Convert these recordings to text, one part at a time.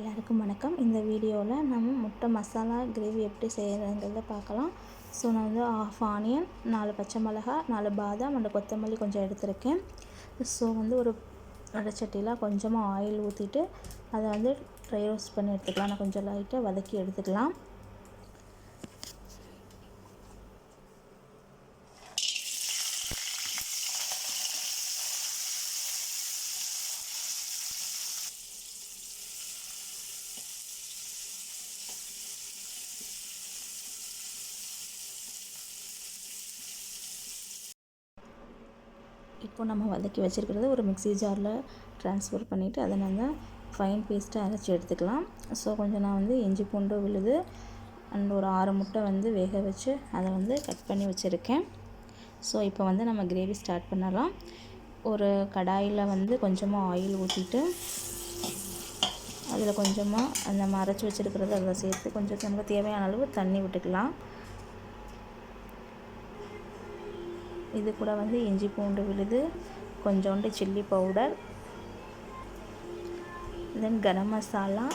எல்லாருக்கும் வணக்கம். இந்த வீடியோவில் நம்ம முட்டை மசாலா கிரேவி எப்படி செய்கிறதுங்கிறத பார்க்கலாம். ஸோ நான் வந்து ஆஃப் ஆனியன் நாலு பச்சை மிளகா நாலு பாதாம் அண்ட் கொத்தமல்லி கொஞ்சம் எடுத்திருக்கேன். ஸோ வந்து ஒரு வடைச்சட்டியில் கொஞ்சமாக ஆயில் ஊற்றிட்டு அதை வந்து ட்ரை ரோஸ்ட் பண்ணி எடுத்துக்கலாம். நான் கொஞ்சம் லைட்டாக வதக்கி எடுத்துக்கலாம். இப்போ நம்ம வதக்கி வச்சுருக்கிறத ஒரு மிக்ஸி ஜாரில் ட்ரான்ஸ்ஃபர் பண்ணிவிட்டு அதை நாங்கள் ஃபைன் பேஸ்ட்டாக அரைச்சி எடுத்துக்கலாம். ஸோ கொஞ்சம் நான் வந்து இஞ்சி பூண்டு விழுது அண்ட் ஒரு ஆறு முட்டை வந்து வேக வச்சு அதை வந்து கட் பண்ணி வச்சுருக்கேன். ஸோ இப்போ வந்து நம்ம கிரேவி ஸ்டார்ட் பண்ணலாம். ஒரு கடாயில் வந்து கொஞ்சமாக ஆயில் ஊற்றிட்டு அதில் கொஞ்சமாக அந்த அரைச்சி வச்சுருக்கிறத அதில் சேர்த்து கொஞ்சம் நமக்கு தேவையான அளவு தண்ணி விட்டுக்கலாம். இது கூட வந்து இஞ்சி பூண்டு விழுது கொஞ்சோண்டு chilli powder then garam masala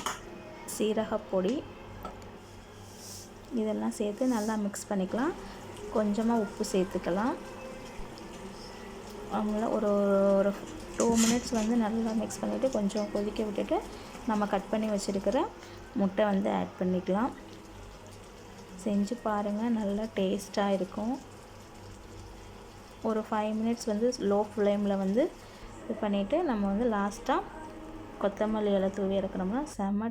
சீரகப்பொடி இதெல்லாம் சேர்த்து நல்லா மிக்ஸ் பண்ணிக்கலாம். கொஞ்சமாக உப்பு சேர்த்துக்கலாம். அவங்கள ஒரு ஒரு டூ மினிட்ஸ் வந்து நல்லா மிக்ஸ் பண்ணிவிட்டு கொஞ்சம் கொதிக்க விட்டுட்டு நம்ம கட் பண்ணி வச்சுருக்கிற முட்டை வந்து ஆட் பண்ணிக்கலாம். செஞ்சு பாருங்கள் நல்லா டேஸ்ட்டாக இருக்கும். ஒரு ஃபைவ் மினிட்ஸ் வந்து லோ ஃப்ளேமில் வந்து இது பண்ணிவிட்டு நம்ம வந்து லாஸ்ட்டாக கொத்தமல்லி இலை தூவி இறக்குறோம்னா செம்ம